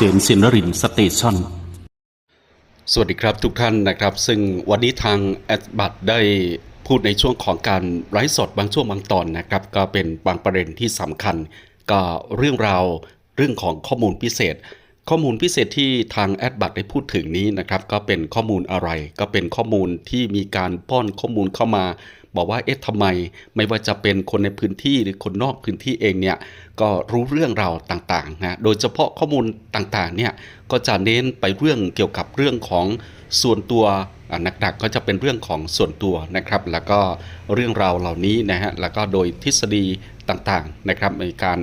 ษมสินรินสเตชันสวัสดีครับทุกท่านนะครับ ซึ่งวันนี้ทางแอดบัตได้พูดในช่วงของการไลฟ์สดบางช่วงบางตอนนะครับ ก็เป็นบางประเด็นที่สำคัญ ก็เรื่องราวเรื่องของข้อมูลพิเศษ ข้อมูลพิเศษที่ทางแอดบัตได้พูดถึงนี้นะครับ ก็เป็นข้อมูลอะไร ก็เป็นข้อมูลที่มีการป้อนข้อมูลเข้ามา บอกว่าเอ๊ะทำไมไม่ว่าจะเป็นคนในพื้นที่หรือคนนอกพื้นที่เองเนี่ยก็รู้เรื่องราวต่างๆนะโดยเฉพาะข้อมูลต่างๆเนี่ยก็จะเน้นไปเรื่องเกี่ยวกับเรื่องของส่วนตัวอ่าหนักๆก็จะเป็นเรื่องของส่วนตัวนะครับ แล้วก็เรื่องราวเหล่านี้นะฮะแล้วก็โดยทฤษฎีต่างๆนะครับในการ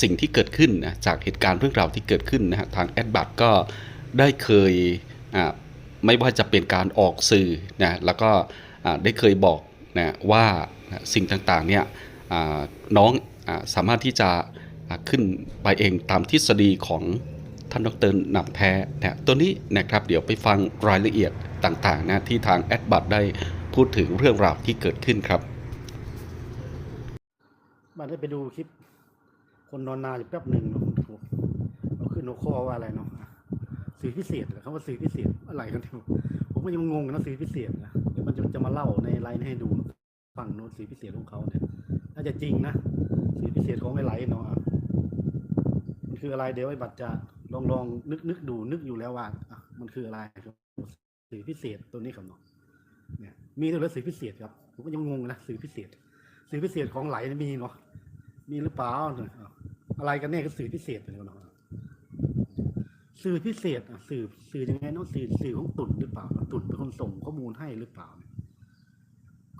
สิ่งที่เกิดขึ้นนะจากเหตุการณ์เรื่องราวที่เกิดขึ้นนะฮะทางแอดบัตก็ได้เคยไม่ว่าจะเป็นการออกสื่อนะแล้วก็ ได้เคยบอกนะว่าสิ่งต่างๆเนี่ยน้องอสามารถที่จะขึ้นไปเองตามทฤษฎีของท่านดรหนับแท้นะตัวนี้นะครับเดี๋ยวไปฟังรายละเอียดต่างๆนะที่ทางแอดบัตได้พูดถึงเรื่องราวที่เกิดขึ้นครับบ้าได้ไปดูคลิป คนนอนนาอยู่แป๊บหนึ่งเนาะเราขึ้นหัวข้อว่าอะไรเนาะสื่อพิเศษเหรอคำว่าสื่อพิเศษอะไรกันเนี่ผมก็ยังงงนะสื่อพิเศษนะ จะมาเล่าในไลน์ให้ดูฟังโน้ตสื่อพิเศษของเขาเนี่ย น่าจะจริงนะสื่อพิเศษของไอ้ไหลเนาะมันคืออะไรเดี๋ยวไอ้บัตรจะลองลองนึกนึกดูนึกอยู่แล้วว่ามันคืออะไรครับสื่อพิเศษตัวนี้ครับเนาะเนี่ยมีด้วเหรอสื่อพิเศษครับผมก็ยังงงนะสื่อพิเศษสื่อพิเศษของไหลมีเนาะมีหรือเปล่าเนี่ยอะไรกันแน่คือสื่อพิเศษเลยเนาะสื่อพิเศษอะสื่อสื่อยังไงเนาะสื่อสื่อของตุ่นหรือเปล่าตุ่นเป็นคนส่งข้อมูลให้หรือเปล่าเ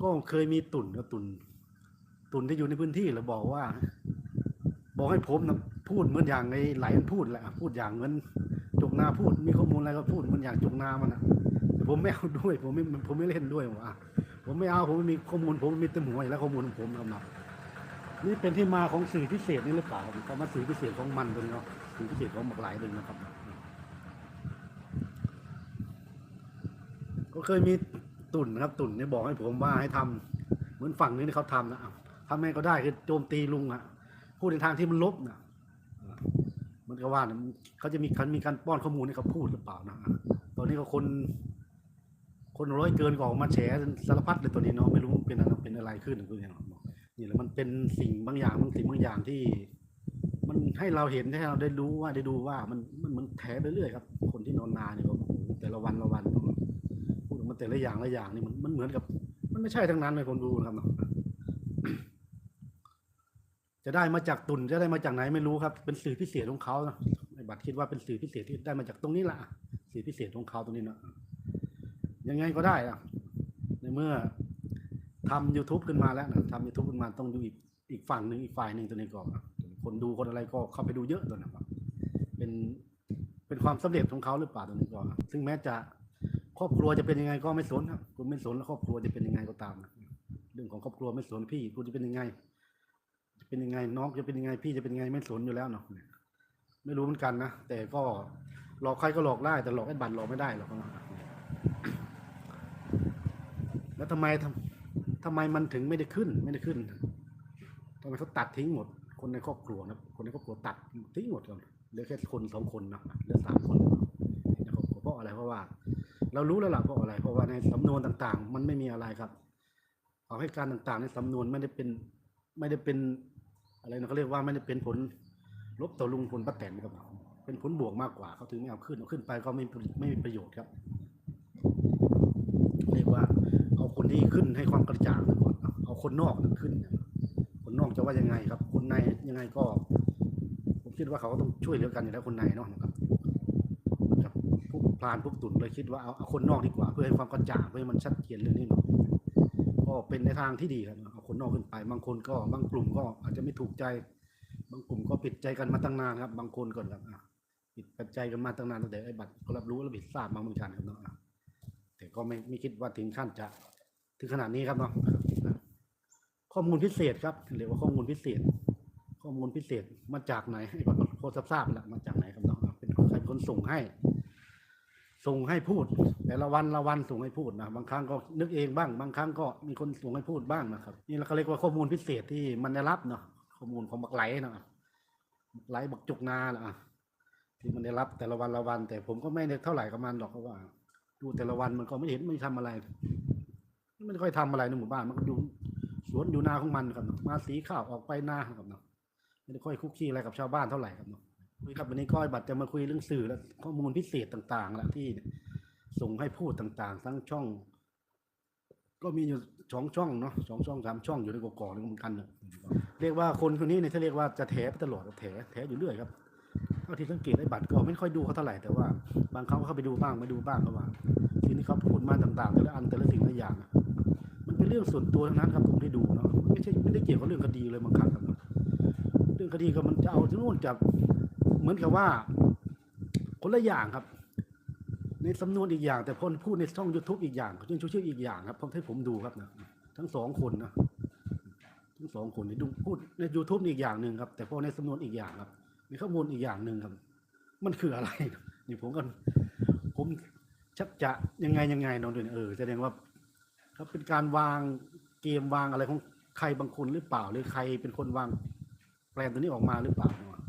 ก็เคยมีตุ่นก็ตุ่นตุ่นที่อยู่ในพื้นที่แล้วบอกว่า บอกให้ผมนะพูดเหมือนอย่างไอ้ไหลมันพูดแหละพูดอย่างเหมือนจกนาพูด มีข้อมูลอะไรก็พูดเหมือนอย่างจกนามันอะแต่ผมไม่เอาด้วย ผมไม่ผมไม่เล่นด้วยว่าผมไม่เอาผมไม่มีข้อมูล ผมมีแต่หัวอยู่แล้วข้อมูลของผมนะครับนาะนี่เป็นที่มาของสื่อพิเศษนี่หรือเปล่าคำว่าสื่อพิเศษของมันตัวนี้เนาะสื่อพิเศษของหมากหลายตัวนะครับก็เคยมี ตุ่นนะครับ ตุ่นเนี่ยบอกให้ผมว่าให้ทำเหมือนฝั่งนี้ที่เขาทำนะอ้าวทำไงก็ได้คือโจมตีลุงอะพูดในทางที่มันลบนะมันก็ว่านะเขาจะมีการมีการป้อนข้อมูลให้เขาพูดหรือเปล่านะตอนนี้ก็คน คนร้อยเกินก็ออกมาแฉสารพัดเลยตัวนี้เนาะไม่รู้เป็นอะไรเป็นอะไรขึ้นหรือเป็นยังไงเนาะนี่แหละมันเป็นสิ่งบางอย่างบางสิ่งบางอย่างที่ มันให้เราเห็นให้เราได้รู้ว่าได้ดูว่ามันมันมันแถไปเรื่อยครับ คนที่นอนนาเนี่ยก็โอ้โหแต่ละวันละวัน มันแต่ละอย่างละอย่างนี่มันมันเหมือนกับ มันไม่ใช่ทั้งนั้นเลยคนดูนะครับเนาะจะได้มาจากตุนจะได้มาจากไหนไม่รู้ครับ เป็นสื่อพิเศษของเขานะไอ้บัตรคิดว่าเป็นสื่อพิเศษที่ได้มาจากตรงนี้แหละสื่อพิเศษของเขาตรงนี้เนาะยังไงก็ได้อะในเมื่อทำ YouTube ขึ้นมาแล้วนะทำ YouTube ขึ้นมาต้องดูอีกอีกฝั่งหนึ่งอีกฝ่ายหนึ่งตัวนี้ก็คนดูคนอะไรก็เข้าไปดูเยอะตัวนะครับเป็นเป็นความสำเร็จของเขาหรือเปล่าตัวนี้ก็ซึ่งแม้จะ ครอบครัวจะเป็นยังไงก็ไม่สนครับคุณไม่สนแล้วครอบครัวจะเป็นยังไงก็ตามเรื่องของครอบครัวไม่สนพี่คุณจะเป็นยังไง จะเป็นยังไง น้องจะเป็นยังไง พี่จะเป็นยังไงไม่สนอยู่แล้วเนาะไม่รู้เหมือนกันนะแต่ก็หลอกใครก็หลอกได้ แต่หลอกไอ้บัตรหลอกไม่ได้หรอกนะแล้วทำไมทำทำไมมันถึงไม่ได้ขึ้น ไม่ได้ขึ้นทำไมเขาตัดทิ้งหมด คนในครอบครัวนะคนในครอบครัวตัดทิ้งหมดก่อนเหลือแค่คนสองคนนะเหลือสามคนในครอบครัวเพราะอะไรเพราะว่า เรารู้แล้วล่ะเพราะอะไร เพราะว่าในสำนวนต่างๆ มันไม่มีอะไรครับเอาให้การต่างๆ ในสำนวนไม่ได้เป็นไม่ได้เป็นอะไรนะเขาเรียกว่าไม่ได้เป็นผลลบต่อลุงพลป้าแตนครับเป็นผลบวกมากกว่าเขาถึงไม่เอาขึ้นเอาขึ้นไปก็ไม่ไม่มีประโยชน์ครับเรียกว่า เอาคนที่ขึ้นให้ความกระจ่างก่อนเอาคนนอกขึ้นคนนอกจะว่ายังไงครับ คนในยังไงก็ ผมคิดว่าเขาก็ต้องช่วยเหลือกันอยู่แล้วคนในเนาะนะครับ วกพลานพวกตุ่นเลยคิดว่าเอาเอาคนนอกดีกว่า เพื่อให้ความกระจ่างเพื่อให้มันชัดเจนเรื่องนี้เนาะก็เป็นในทางที่ดีครับเอาคนนอกขึ้นไป บางคนก็บางกลุ่มก็อาจจะไม่ถูกใจ บางกลุ่มก็ปิดใจกันมาตั้งนานครับ บางคนก่อนครับอะปิดใจกันมาตั้งนานตั้งแต่ไอ้บัตรเขารับรู้และบิดทราบมาเหมือนกันครับเนาะแต่ก็ไม่ไม่คิดว่าถึงขั้นจะถึงขนาดนี้ครับเนาะข้อมูลพิเศษครับเรียกว่าข้อมูลพิเศษ ข้อมูลพิเศษมาจากไหนไอ้บางคนโคตรทราบแหละมาจากไหนครับเนาะเป็นใครคนส่งให้ ส่งให้พูด แต่ละวันละวันส่งให้พูดนะบางครั้งก็นึกเองบ้าง บางครั้งก็มีคนส่งให้พูดบ้างนะครับ นี่เราก็เรียกว่าข้อมูลพิเศษที่มันได้รับเนาะข้อมูลของบักไหลเนาะบักไหลบักจุกนาล่ะที่มันได้รับแต่ละวันละวัน แต่ผมก็ไม่ได้เท่าไหร่กับมันหรอกเพราะว่า ดูแต่ละวันมันก็ไม่เห็นไม่ทำอะไรไม่ค่อยทำอะไรในหมู่บ้านมันก็อยู่สวนอยู่นาของมันครับเนะมาสีข้าวออกไปนาครับเนาะไม่ได้ค่อยคุกคีอะไรกับชาวบ้านเท่าไหร่ครับเนาะ คุยครับวันนี้ก้อยบัตรจะมาคุยเรื่องสื่อและข้อมูลพิเศษต่างๆละที่ส่งให้พูดต่างๆ ทั้งช่อง ก็มีอยู่สองช่องเนาะสองช่องสามช่องอยู่ในกอกๆเลยเหมือนกันเนอะเรียกว่าคนคนนี้เนี่ยถ้าเรียกว่าจะแถไปตลอดแถแถอยู่เรื่อยครับเท่าที่สังเกตไอ้บัตรก็ไม่ค่อยดูเขาเท่าไหร่แต่ว่าบางครั้งก็เข้าไปดูบ้างไม่ดูบ้างก็ว่าสิ่งที่เขาพูดมาต่างๆแต่ละอันแต่ละสิ่งแต่ละอย่าง มันเป็นเรื่องส่วนตัวทั้งนั้นครับผมได้ดูเนาะไม่ใช่ไม่ได้เกี่ยวกับเรื่องคดีเลยบางครั้งครับเนอะเรื่องคดีก็มันจะเอาที่นู่นจับ เหมือนกับว่า คนละอย่างครับ ในสำนวนอีกอย่าง แต่พอพูดในช่องยูทูบอีกอย่างเขาชื่อชื่ออีกอย่างครับผมให้ผมดูครับนะทั้งสองคนนะทั้งสองคนนี่ดูพูดใน YouTube อีกอย่างหนึ่งครับ แต่พอในสำนวนอีกอย่างครับในข้อมูลอีกอย่างหนึ่งครับ มันคืออะไรนี่ผมก็ผมชักจะยังไงยังไงเนอนด้วยเออแสดงว่าเขาเป็นการวางเกมวางอะไรของใครบางคนหรือเปล่า หรือใครเป็นคนวางแปลนตัวนี้ออกมาหรือเปล่าเนาะ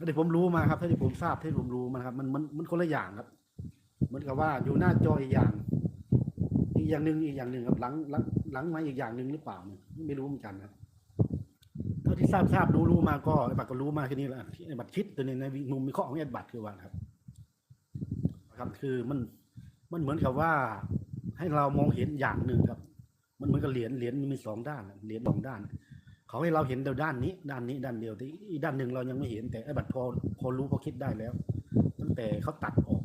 ถ้าที่ผมรู้มาครับถ้าที่ผมทราบที่ผมรู้มาครับ มันมันมันคนละอย่างครับ เหมือนกับว่าอยู่หน้าจออีกอย่าง อีกอย่างหนึ่งอีกอย่างหนึ่งครับหลังหลังหลังมาอีกอย่างหนึ่งหรือเปล่าไม่รู้เหมือนกันครับเท่าที่ทราบทราบรู้รู้มาก็ไอ้บัตรก็รู้มาแค่นี้แหละไอ้บัตรคิดตัวนี้ในมุมวิเคราะห์ของไอ้บัตรคือว่าครับ ครับคือมันมันเหมือนกับว่า ให้เรามองเห็นอย่างหนึ่งครับ มันเหมือนกับเหรียญเหรียญมีสองด้านเหรียญสองด้าน เขาให้เราเห็นแต่ด้านนี้ ด้านนี้ด้านเดียวแต่อีกด้านหนึ่งเรายังไม่เห็น แต่ไอ้บัตรพอพอรู้พอคิดได้แล้ว ตั้งแต่เขาตัดออก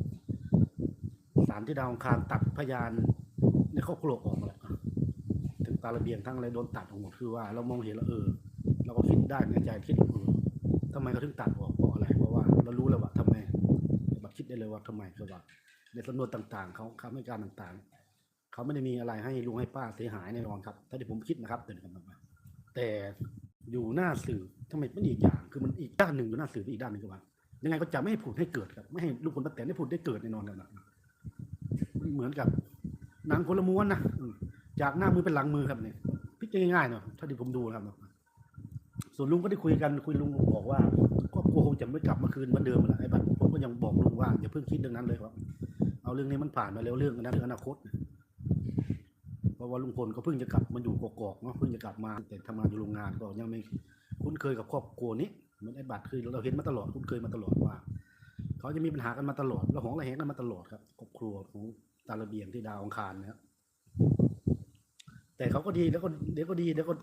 สารที่ดาวองคารตัดพยานในครอบครัวออกมาแล้วถึงตาระเบียงทั้งอะไรโดนตัดออกหมดคือว่า เรามองเห็นแล้วเออเราก็คิดได้ในใจคิดเออทำไมเขาถึงตัดออกเพราะอะไรเพราะว่าเรารู้แล้วว่าทำไมบัตรคิดได้เลยว่าทำไมคือว่า ในสำนวนต่างๆเขาคำให้การต่างๆเขาไม่ได้มีอะไรให้ลุงให้ป้าเสียหายแน่นอนครับ ถ้าที่ผมคิดนะครับเตือนกันมา แต่อยู่หน้าสื่อทำไมมันอีกอย่าง คือมันอีกด้านหนึ่งอยู่หน้าสื่ออีกด้านหนึ่งคือว่า ยังไงก็จะไม่ให้ผุดให้เกิดครับไม่ให้ลุงพลป้าแตนได้ผุดได้เกิดแน่นอนครับมันเหมือนกับหนังคนละม้วนนะจากหน้ามือเป็นหลังมือครับเนี่ยพิจารณาง่ายๆเนาะถ้าที่ผมดูนะครับส่วนลุงก็ได้คุยกันคุยลุงบอกว่าครอบครัวคงจะไม่กลับมาคืนเหมือนเดิมแล้วไอ้บัตรผมก็ยังบอกลุงว่าอย่าเพิ่งคิดเรื่องนั้นเลยครับ เอาเรื่องนี้มันผ่านมาแล้วเรื่องนาเรื่องอนาคต เพราะว่าลุงพลก็เพิ่งจะกลับมาอยู่กอกๆเนาะเพิ่งจะกลับมาแต่ทำงานอยู่โรงงานก็ยังไม่คุ้นเคยกับครอบครัวนี้เหมือนไอ้บัตรคือเราเห็นมาตลอดคุ้นเคยมาตลอดว่าเขาจะมีปัญหากันมาตลอดแล้วของระแหงกันมาตลอดครับครอบครัวของตาระเบียงที่ดาวองคารนะครับแต่เขาก็ดีแล้วก็เดี๋ยวก็ดีเดี๋ยวก็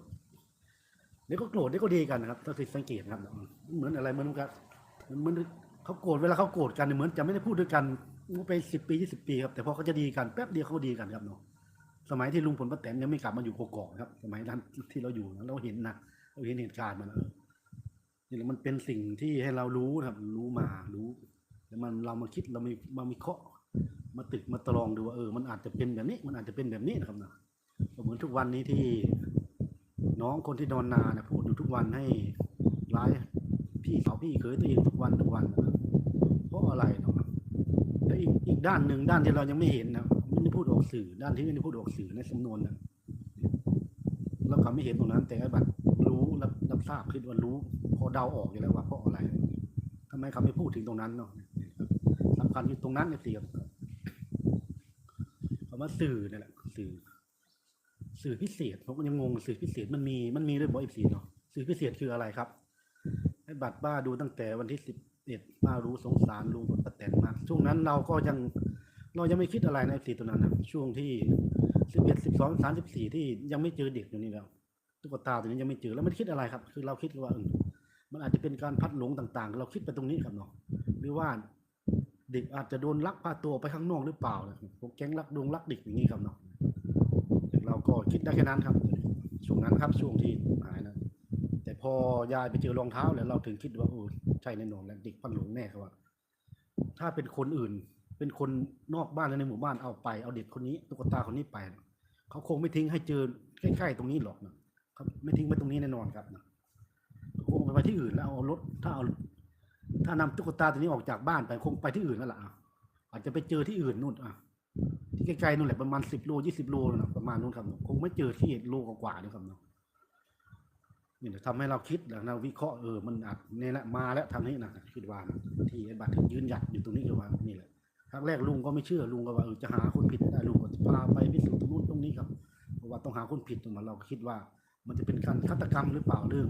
เดี๋ยวก็โกรธเดี๋ยวก็ดีกันนะครับถ้าสังเกตนะครับ เหมือนอะไรเหมือนกันเหมือนเขาโกรธเวลาเขาโกรธกันเหมือนจะไม่ได้พูดด้วยกันไปสิบปียี่สิบปีครับแต่พอเขาจะดีกันแป๊บเดียวเขาดีกันครับเนาะ สมัยที่ลุงพลป้าแตนยังไม่กลับมาอยู่กอกครับ สมัยนั้นที่เราอยู่นะเราเห็นนะเราเห็นเหตุการณ์มันเออนี่แหละมันเป็นสิ่งที่ให้เรารู้ครับ รู้มารู้ แล้วมันเรามาคิดเรามามาวิเคาะมาตึกมาตรองดูว่าเออ มันอาจจะเป็นแบบนี้ มันอาจจะเป็นแบบนี้นะครับเนาะเหมือนทุกวันนี้ที่น้องคนที่นอนนาเนี่ยพูดอยู่ทุกวันให้ร้ายพี่สาวพี่เคยตัวเองทุกวันทุกวันนะเพราะอะไรเนาะแต่อีกอีกด้านหนึ่งด้านที่เรายังไม่เห็นนะ พูดออกสื่อ ด้านที่ไม่ได้พูดออกสื่อในสำนวนนะเราเขาไม่เห็นตรงนั้น แต่ไอ้บัตรรู้รับรับทราบคิดว่ารู้ พอเดาออกอยู่แล้วว่าเพราะอะไรทำไมเขาไม่พูดถึงตรงนั้นเนาะสำคัญอยู่ตรงนั้นเนี่ยเสียคำว่าสื่อนี่แหละสื่อ สื่อพิเศษผมก็ยังงงสื่อพิเศษมันมีมันมีด้วยบออีพีเนาะสื่อพิเศษคืออะไรครับไอ้บัตรบ้าดูตั้งแต่วันที่สิบเอ็ดป้ารู้สงสารลุงพลป้าแตนมากช่วงนั้นเราก็ยัง เรายังไม่คิดอะไรในสีตัวนั้นนะช่วงที่สิบเอ็ดสิบสองสามสิบสี่ที่ยังไม่เจอเด็กอยู่นี่แล้วตุ๊กตาตัวนี้ยังไม่เจอแล้วไม่คิดอะไรครับ คือเราคิดว่าเออมันอาจจะเป็นการพัดหลงต่าง ๆ เราคิดไปตรงนี้ครับเนาะหรือว่าเด็กอาจจะโดนลักพาตัวไปข้างนอกหรือเปล่านะพวกแก๊งลักดวงลักเด็กอย่างนี้ครับเนาะเราก็คิดได้แค่นั้นครับ ช่วงนั้นครับช่วงที่หายนะแต่พอยายไปเจอรองเท้าแล้วเราถึงคิดว่าโอ้ใช่แน่นอนแล้วเด็กพันหลงแน่ครับว่า ถ้าเป็นคนอื่น เป็นคนนอกบ้านแล้วในหมู่บ้านเอาไปเอาเด็กคนนี้ตุ๊กตาคนนี้ไป เขาคงไม่ทิ้งให้เจอใกล้ๆตรงนี้หรอกนะครับไม่ทิ้งไว้ตรงนี้แน่นอนครับนะคงไปที่อื่นแล้วเอารถถ้าเอาถ้านำตุ๊กตาตัวนี้ออกจากบ้านไปคงไปที่อื่นนั่นแหละอะอาจจะไปเจอที่อื่นนู่นอะที่ไกลๆนู่นแหละประมาณสิบโลยี่สิบโลนะประมาณนู้นครับคงไม่เจอที่โลกว่าๆนี่ครับเนาะนี่แหละทำให้เราคิดแล้วเราวิเคราะห์เออมันอาจนี่ยแหละมาแล้วทางนี้นะคิดว่านะที่ไอ้บัตรถึงยืนหยัดอยู่ตรงนี้คือว่านี่แหละ ครั้งแรกลุงก็ไม่เชื่อลุงก็ว่าเออจะหาคนผิดให้ได้ลุงก็พาไปพิสูจน์ตรงนู้นตรงนี้ครับเพราะว่าต้องหาคนผิดตรงนั้นเราก็คิดว่า มันจะเป็นการฆาตกรรมหรือเปล่าเรื่อง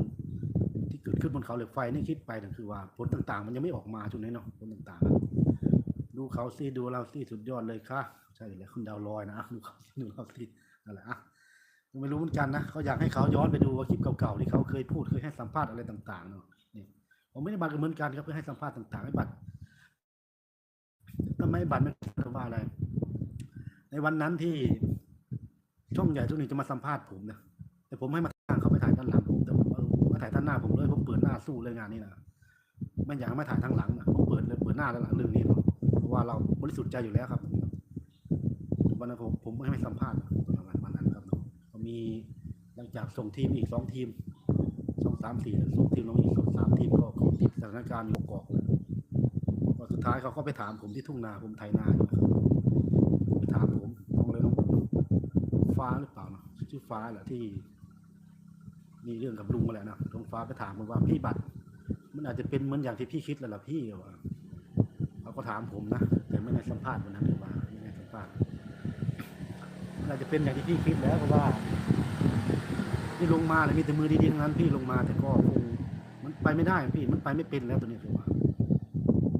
ที่เกิดขึ้นบนเขาเหล็กไฟนี่คิดไปนั่นคือว่าผลต่างๆ มันยังไม่ออกมาช่วงนี้เนาะผลต่างๆ ดูเขาสิดูเราสิสุดยอดเลยค่ะใช่เลยคุณดาวลอยนะดูเขาดูเราสินั่นแหละอะไม่รู้เหมือนกันนะเขาอยากให้เขาย้อนไปดูว่าคลิปเก่าๆที่เขาเคยพูดเคยให้สัมภาษณ์อะไรต่างๆเนาะนี่ผมไม่ได้บัตรเหมือนกันครับเพื่อให้สัมภาษณ์ต่างๆให้บัตร ทำไมบัตรไม่ว่าอะไร ในวันนั้นที่ช่องใหญ่ช่องหนึ่งจะมาสัมภาษณ์ผมนะแต่ผมให้มาทางเขาไปถ่ายด้านหลังผมแต่ผมมาถ่ายด้านหน้าผมเลยผมเปิดหน้าสู้เลยงานนี้นะไม่อยากให้มาถ่ายทางหลังนะผมเปิดเลยเปิดหน้าด้านหลังเรื่องนี้เนาะเพราะว่าเราบริสุทธิ์ใจอยู่แล้วครับวันนั้นผมผมไม่ให้สัมภาษณ์วันวันนั้นครับเนามีหลังจากส่งทีมอีกสองทีมสองสามสี่ส่งทีมลงอีกสองสามทีมก็ติดสถานการณ์อยู่กอกเลย สุดท้ายเขาก็ไปถามผมที่ทุ่งนาผมไถนาอยู่นะครับไปถามผมน้องเลยน้องฟ้าหรือเปล่านะชื่อฟ้าแหละที่ มีเรื่องกับลุงมาแล้วนะทงฟ้าไปถามผมว่าพี่บัตร มันอาจจะเป็นเหมือนอย่างที่พี่คิดแล้วล่ะพี่เขาก็ถามผมนะแต่ไม่ได้สัมภาษณ์วันนั้นเลยว่าไม่ได้สัมภาษณ์มันอาจจะเป็นอย่างที่พี่คิดแล้วเพราะว่าที่ลงมาเลยมีแต่มือดีๆทั้งนั้นพี่ลงมาแต่ก็คงมันไปไม่ได้พี่มันไปไม่เป็นแล้วตัวนี้คือว่า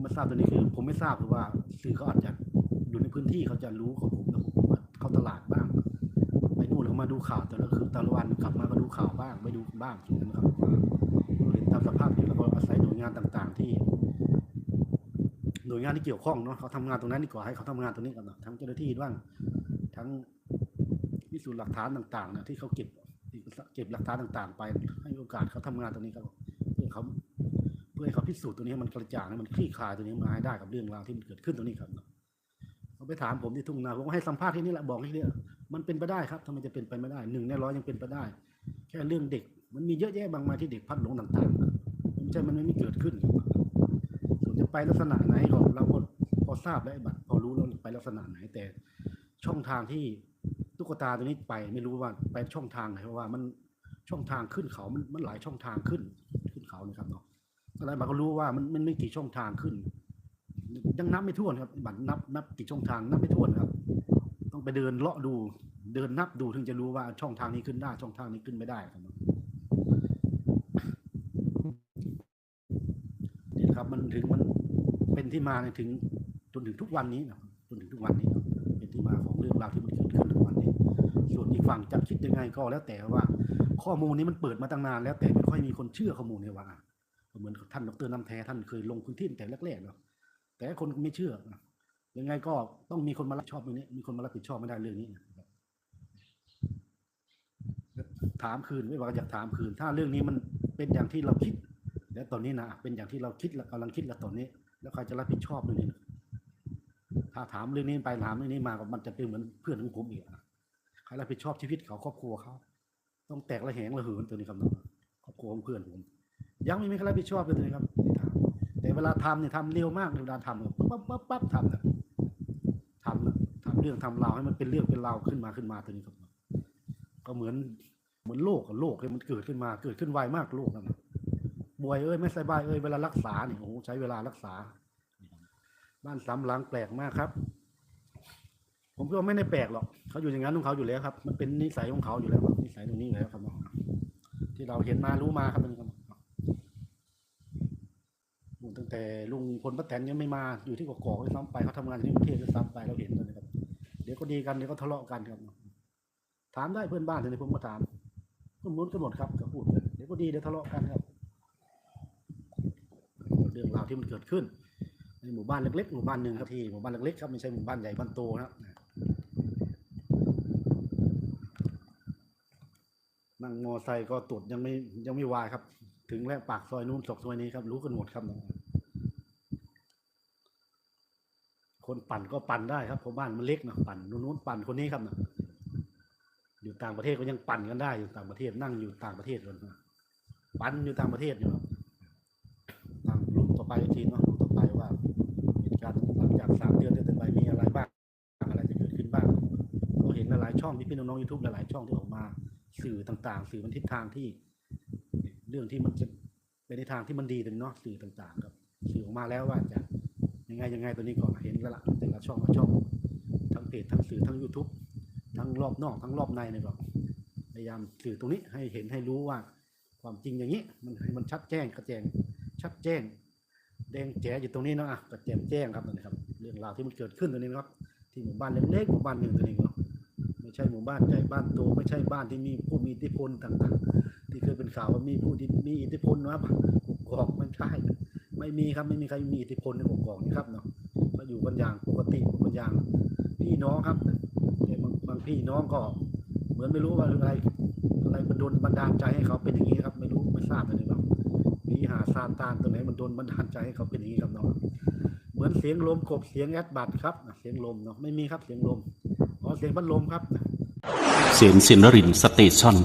มไม่ทราบตัวนี้คือ ผมไม่ทราบคือว่าสื่อเขาอาจจะอยู่ในพื้นที่เขาจะรู้ของผมนะผมว่าเข้าตลาดบ้างไปนู่นเขามาดูข่าวแต่ละคืนแต่ละวันกลับมาก็ดูข่าวบ้างไปดูบ้างอย่างนั้นครับเราเห็นตามสภาพอยู่แล้วก็อาศัยหน่วยงานต่าง ๆ ที่หน่วยงานที่เกี่ยวข้องเนาะเขาทำงานตรงนั้นดีกว่าให้เขาทำงานตรงนี้กันเนาะทั้งเจ้าหน้าที่บ้างทั้งพิสูจน์หลักฐานต่างๆนะที่เขาเก็บเก็บหลักฐานต่าง ๆ ไปให้โอกาสเขาทำงานตรงนี้ครับเพื่อเขา เพื่อให้เขาพิสูจน์ตัวนี้ให้มันกระจ่างให้มันคลี่คลายตัวนี้มาให้ได้กับเรื่องราวที่มันเกิดขึ้นตรงนี้ครับเขาไปถามผมที่ทุ่งนาผมก็ให้สัมภาษณ์ที่นี่แหละบอกที่นี่มันเป็นไปได้ครับทำไมจะเป็นไปไม่ได้หนึ่งในร้อยยังเป็นไปได้ แค่เรื่องเด็ก มันมีเยอะแยะบางมาที่เด็กพัดหลงต่างๆไม่ใช่มันไม่มีเกิดขึ้นส่วนจะไปลักษณะไหนก็เราก็พอทราบแล้วไอ้บัตรพอรู้แล้วไปลักษณะไหนแต่ช่องทางที่ตุ๊กตาตัวนี้ไปไม่รู้ว่าไปช่องทางไหนเพราะว่ามันช่องทางขึ้นเขามันมันหลายช่องทางขึ้นขึ้นเขานะครับเนาะ อะไรบัตรก็รู้ว่ามันมันไม่กี่ช่องทางขึ้น ยังนับไม่ถ้วนครับบัตรนับนับกี่ช่องทางนับไม่ถ้วนครับ ต้องไปเดินเลาะดู เดินนับดูถึงจะรู้ว่าช่องทางนี้ขึ้นได้ช่องทางนี้ขึ้นไม่ได้ครับนี่ครับมันถึงมันเป็นที่มาเนี่ยถึงจนถึงทุกวันนี้นะจนถึงทุกวันนี้เป็นที่มาของเรื่องราวที่มันเกิดขึ้นทุกวันนี้ ส่วนอีกฝั่งจะคิดยังไงก็แล้วแต่ว่า ข้อมูลนี้มันเปิดมาตั้งนานแล้วแต่ไม่ค่อยมีคนเชื่อข้อมูลเนี่ยว่า เหมือนท่านดรน้ำแท้ท่านเคยลงพื้นที่แต่แรกๆเนาะแต่คนไม่เชื่อยังไงก็ต้องมีคนมารับผิดชอบเรื่องนี้ มีคนมารับผิดชอบไม่ได้เรื่องนี้นะครับถามคืนไม่ว่าอยากถามคืน ถ้าเรื่องนี้มันเป็นอย่างที่เราคิด แล้วตอนนี้นะเป็นอย่างที่เราคิดกำลังคิดแล้วตอนนี้ แล้วใครจะรับผิดชอบเรื่องนี้ถ้าถามเรื่องนี้ไปถามเรื่องนี้มาก็มันจะเป็นเหมือนเพื่อนของผมอีกใครรับผิดชอบชีวิตเขาครอบครัวเขาต้องแตกระแหงระเหินตัวนี้ครับน้องครอบครัวของเพื่อนผม ยังไม่มีใครรับผิดชอบเลยครับแต่เวลาทำเนี่ยทำเร็วมากเวลาทำเนี่ยปั๊บปั๊บปั๊บทำเลยทำนะทำเรื่องทำราวให้มันเป็นเรื่องเป็นราวขึ้นมาขึ้นมาตัวนี้ครับก็เหมือนเหมือนโลกกับโลกเลยมันเกิดขึ้นมาเกิดขึ้นไวมากโลกนั่นป่วยเอ้ยไม่สบายเอ้ยเวลารักษาเนี่ยโอ้โหใช้เวลารักษา บ้านสามหลังแปลกมากครับ ผมก็ไม่ได้แปลกหรอกเขาอยู่อย่างนั้นของเขาอยู่แล้วครับ มันเป็นนิสัยของเขาอยู่แล้วครับนิสัยตรงนี้อยู่แล้วครับที่เราเห็นมารู้มาครับมันครับตั้ง แต่ลุงพลป้าแตนยังไม่มาอยู่ที่กอกๆด้วยซ้ำไปเขาทำงานที่กรุงเทพด้วยซ้ำไปเราเห็นเลยนะครับ เดี๋ยวก็ดีกันเดี๋ยวก็ทะเลาะกันครับถามได้เพื่อนบ้านเลยผมก็ถามก็มุนก็หมดครับก็พูดเลยเดี๋ยวก็ดีเดี๋ยวทะเลาะกันครับ เรื่องราวที่มันเกิดขึ้นในหมู่บ้านเล็กๆหมู่บ้านหนึ่งครับที่หมู่บ้านเล็กๆครับไม่ใช่หมู่บ้านใหญ่บ้านโตนะครับนั่งมอไซค์ก็ตรวจยังไม่ยังไม่วายครับ ถึงแล้วปากซอยนู้นศอกซอยนี้ครับ รู้กันหมดครับ คนปั่นก็ปั่นได้ครับเพราะบ้านมันเล็กนะปั่นนู้นปั่นคนนี้ครับนะอยู่ต่างประเทศก็ยังปั่นกันได้อยู่ต่างประเทศนั่งอยู่ต่างประเทศกันนะปั่นอยู่ต่างประเทศอยู่ครับนั่งลุ้นต่อไปอีกทีเนาะลุ้นต่อไปว่าเหตุการณ์หลังจากสามเดือนเดือนต่อไปมีอะไรบ้างอะไรจะเกิดขึ้นบ้างเราเห็นหลายๆช่องที่พี่น้องๆยูทูบหลายๆช่องที่ออกมา สื่อต่างๆ สื่อมันทิศทางที่ เรื่องที่มันจะเป็นในทางที่มันดีถึงเนาะสื่อต่างๆ ครับ สื่อออกมาแล้วว่าจะ ยังไงยังไงตัวนี้ก่อนเห็นแล้วละแต่ละช่องละช่อง ทั้งเพจทั้งสื่อทั้ง YouTube ทั้งรอบนอกทั้งรอบในเนี่ยก็พยายามสื่อตรงนี้ให้เห็นให้รู้ว่าความจริงอย่างนี้มันให้มันชัดแจ้งกระแจงชัดแจ้ง แดงแจ๋อยู่ตรงนี้เนาะกระแจงแจ้งครับนะครับ เรื่องราวที่มันเกิดขึ้นตรงนี้นะครับ ที่หมู่บ้านเล็กๆหมู่บ้านหนึ่งตัวนี้เนาะไม่ใช่หมู่บ้านใหญ่บ้านโตไม่ใช่บ้านที่มีผู้มีอิทธิพลต่าง ๆ ที่เคยเป็นข่าวว่ามีผู้ที่มีอิทธิพลนะครับกกอกไม่ใช่ ไม่มีครับไม่มีใครมีอิทธิพลในกกอกนะครับเนาะก็อยู่กันอย่างปกติกันอย่างพี่น้องครับแต่บางบางพี่น้องก็เหมือนไม่รู้ว่าอะไรอะไรมันโดนบันดาลใจให้เขาเป็นอย่างนี้ครับ ไม่รู้ไม่ทราบเลยครับมีหาซาตานตัวไหนมันโดนบันดาลใจให้เขาเป็นอย่างนี้ครับเนาะเหมือนเสียงลมกบเสียงแอดบัตครับเสียงลมเนาะไม่มีครับเสียงลมอ๋อเสียงพัดลมครับเสียงสินรินสเตชัน